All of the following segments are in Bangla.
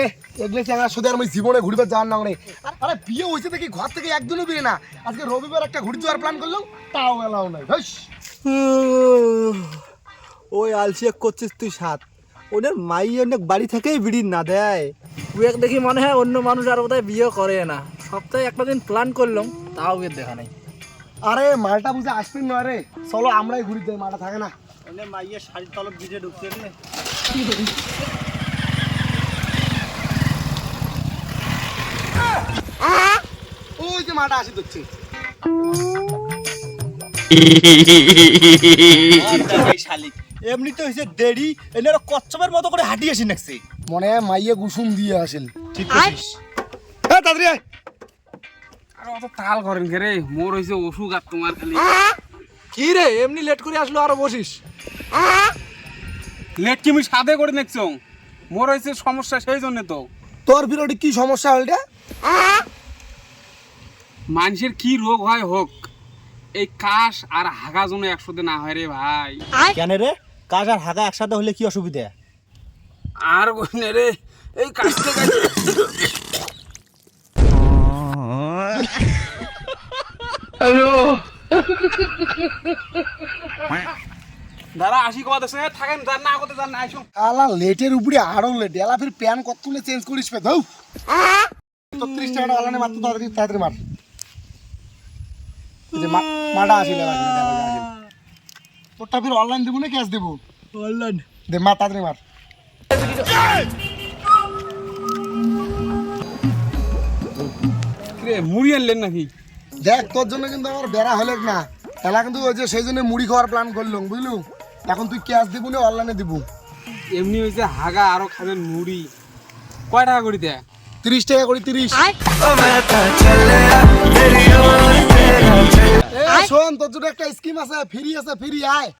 এ এগুলো চ্যাংড়া শুধু আর আমি জীবনে ঘুরবে যাওয়ার না মানে আরে বিয়ে হয়েছে দেখি ঘর থেকে একদিনও না। আজকে রবিবার একটা ঘুরতে যাওয়ার প্ল্যান করলাম তাও এলাও নাই। হাস। ওই আলসিয়া করছিস তুই সাত। ওদের মাই অনেক বাড়ি থেকেই বিড়ি না দেয়। দেখি মনে হয় অন্য মানুষ আর বোধহয় বিয়ে করে না। সপ্তাহে একটা দিন প্ল্যান করলাম তাও দেখা নাই। আরে মালটা বুঝে আসবেন না রে। চলো আমরাই ঘুরি যাই মালটা থাকে না। ওদের মাইয়ের শাড়ির তলব ঢুকতে রে। ওই যে মালটা আসি হয়েছে দেরি কচ্ছপের মতো করে হাঁটিয়ে আসি নাকছে। মনে হয় মাইয়ে গুসুম দিয়ে আসেন। ঠিক করিস তাড়াতাড়ি আয়। আর অত তাল করেন কে রে? মোর হয়েছে অসুখ আর তোমার খালি। কি রে এমনি লেট করে আসলো আরও বসিস। লেট কি আমি সাদে করে দেখছ? মোর হয়েছে সমস্যা সেই জন্য তো। তোর বিরোধী কি সমস্যা হলটা মানুষের কি রোগ হয় হোক এই কাশ আর হাগা জন্য একসাথে না হয় রে ভাই। কেন রে? কাজ আর হাগা একসাথে হলে কি অসুবিধা? আর কইনে রে এই কাশতে কাশতে দাঁড়া আসি কবা দেশে থাকেন যান না করতে যান না আইসো আলা লেটের উপরে আরও লেট এলা ফির প্যান কত তুলে চেঞ্জ করিস পে দাও ছত্রিশ টাকাটা আলানে মাত্র তাড়াতাড়ি তাড়াতাড়ি মার। যে মাটা আসিলে। তোরটা ফির অনলাইন দেবো না ক্যাশ দেবো? অনলাইন দে মা তাড়াতাড়ি মার। মুড়ি আনলেন নাকি? দেখ তোর জন্য কিন্তু আমার বেড়া হলে না। এলা কিন্তু ওই যে সেই জন্য মুড়ি খাওয়ার প্ল্যান করলাম বুঝলু? এখন তুই ক্যাশ দিবু না অনলাইনে দিবু? এমনি হয়েছে হাগা আরও খাবেন মুড়ি। কয় টাকা করে দেয় তিরিশ টাকা করে তিরিশ। শোন তোর জন্য একটা স্কিম আছে ফ্রি আছে ফ্রি আয়।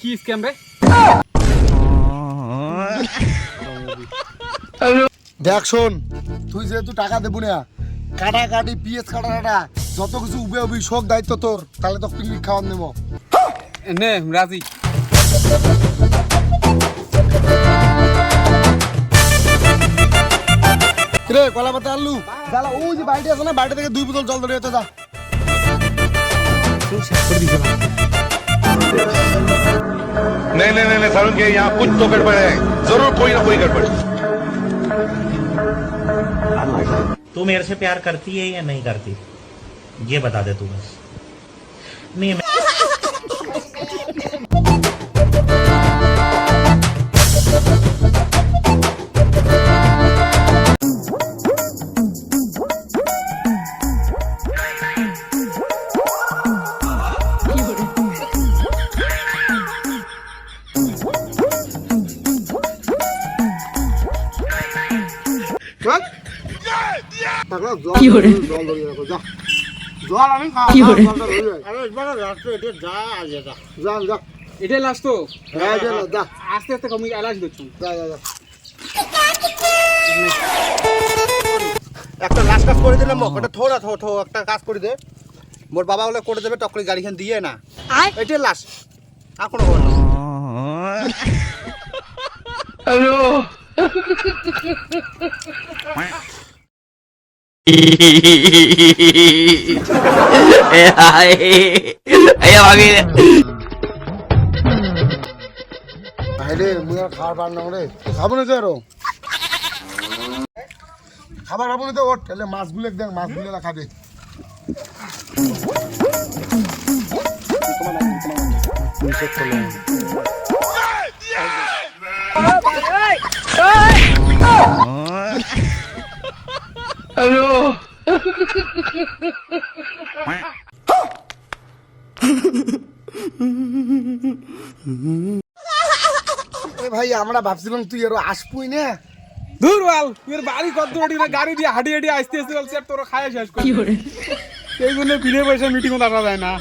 কি স্ক্যাম রে? দেখ শোন তুই যেহেতু টাকা দেবো না কাটা কাটি পিএস কাটা কাটা যত কিছু উবে উবি সব দায়িত্ব তোর তাহলে তো পিকনিক খাওয়ান নেবো নে রাজি রে কলা পাতা আলু দাদা ওই যে বাড়িতে আছে না বাড়ি থেকে দুই বোতল জল ধরে যেতে যা नहीं नहीं नहीं नहीं, सारुण के यहाँ कुछ तो गड़बड़ है जरूर कोई ना कोई गड़बड़ है तू मेरे से प्यार करती है या नहीं करती? ये बता दे तू बस। नहीं জল রাখো যা। জল আমি এটা লাস্ট তো। হ্যাঁ যা যা। আস্তে আস্তে কমি এলাচ দেখছ যা যা যা। একটা লাস্ট কাজ করে দিলাম ওটা থোড়া থো থো একটা কাজ করে দে। মোর বাবা বলে করে দেবে টকরি গাড়িখান দিয়ে না। এটাই লাস্ট আর কোনো খবর নেই। ভাইরে মুই আর খাবার পার না রে খাব না আরও। খাবার খাব না তো ওর। তাহলে মাছগুলো দেখ মাছগুলো খাবে। এ ভাই আমরা ভাবছিলাম তুই আরও আসবই না দূর বাল এর বাড়ি কত দূর না গাড়ি দিয়ে হাঁটি হাঁটি আসতে আসতে বলছে আর তোরা খায় শেষ করে এই জন্য বিনে পয়সা মিটিং আসা যায় না